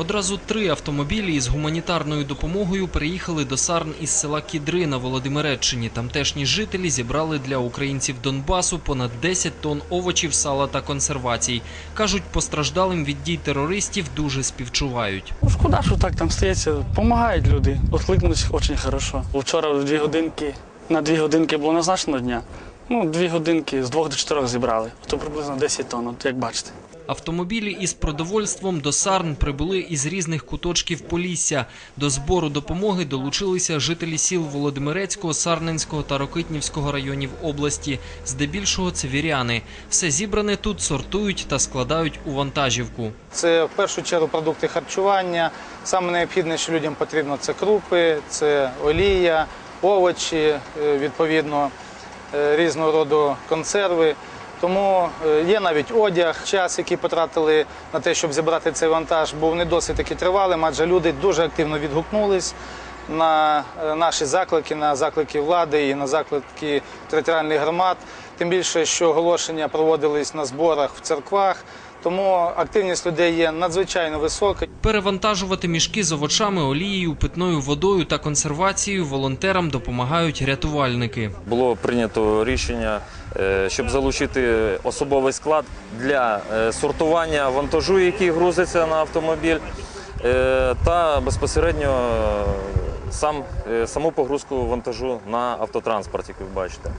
Одразу три автомобілі із гуманітарною допомогою приїхали до Сарн із села Кідри на Володимиреччині. Тамтешні жителі зібрали для українців Донбасу понад 10 тонн овочів, сала та консервацій. Кажуть, постраждалим від дій терористів дуже співчувають. Ну, шкода, що так там стається. Помагають люди. Откликнулись дуже хорошо. Вчора дві годинки, на дві годинки було назначено дня. Ну, дві годинки з двох до чотирьох зібрали. То приблизно 10 тонн, от як бачите. Автомобілі із продовольством до Сарн прибули із різних куточків Полісся. До збору допомоги долучилися жителі сіл Володимирецького, Сарненського та Рокитнівського районів області. Здебільшого це віряни. Все зібране тут сортують та складають у вантажівку. Це в першу чергу продукти харчування. Саме необхідне, що людям потрібно, це крупи, це олія, овочі, е, відповідно, е, різного роду консерви. Тому е, є навіть одяг, час, який потратили на те, щоб зібрати цей вантаж, був не досить таки тривалим, адже люди дуже активно відгукнулись на е, наші заклики, на заклики влади і на заклики територіальних громад. Тим більше, що оголошення проводились на зборах в церквах. Тому активність людей є надзвичайно висока. Перевантажувати мішки з овочами, олією, питною водою та консервацією волонтерам допомагають рятувальники. було прийнято рішення, щоб залучити особовий склад для е, сортування вантажу, який грузиться на автомобіль, е, та безпосередньо е, сам, е, саму погрузку вантажу на автотранспорт, як ви бачите.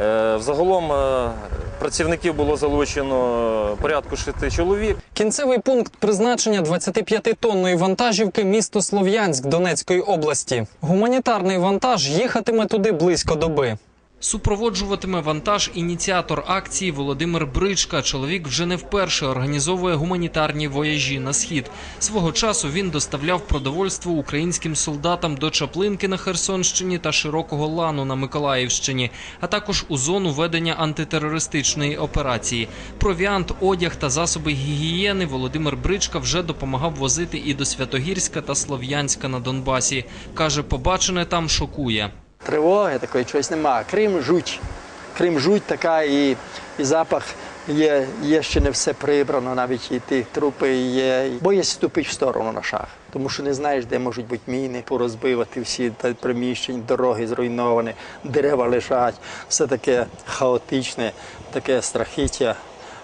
Е, Взагалом е, працівників було залучено порядку шести чоловік. Кінцевий пункт призначення 25-тонної вантажівки місто Слов'янськ Донецької області. Гуманітарний вантаж їхатиме туди близько доби. Супроводжуватиме вантаж ініціатор акції Володимир Бричка. Чоловік вже не вперше організовує гуманітарні вояжі на схід. Свого часу він доставляв продовольство українським солдатам до Чаплинки на Херсонщині та Широкого Лану на Миколаївщині, а також у зону ведення антитерористичної операції. Провіант, одяг та засоби гігієни Володимир Бричка вже допомагав возити і до Святогірська та Слов'янська на Донбасі. каже, побачене там шокує. Тривоги такої чогось нема. Крім жуть. Крім жуть така і, і запах є, є ще не все прибрано, навіть і ті трупи є. Боїсь ступити в сторону на шах, тому що не знаєш, де можуть бути міни, порозбивати всі приміщення, дороги зруйновані, дерева лежать, все таке хаотичне, таке страхіття.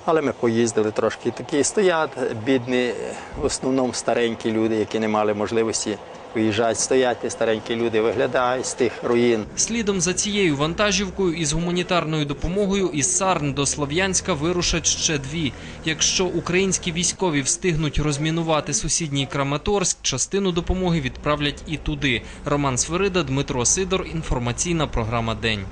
Але ми поїздили трошки. Такі стоять бідні, в основному старенькі люди, які не мали можливості виїжджати. Стоять ті старенькі люди, виглядають з тих руїн. Слідом за цією вантажівкою із гуманітарною допомогою із Сарн до Слов'янська вирушать ще дві. Якщо українські військові встигнуть розмінувати сусідній Краматорськ, частину допомоги відправлять і туди. Роман Свирида, Дмитро Сидор. Інформаційна програма День.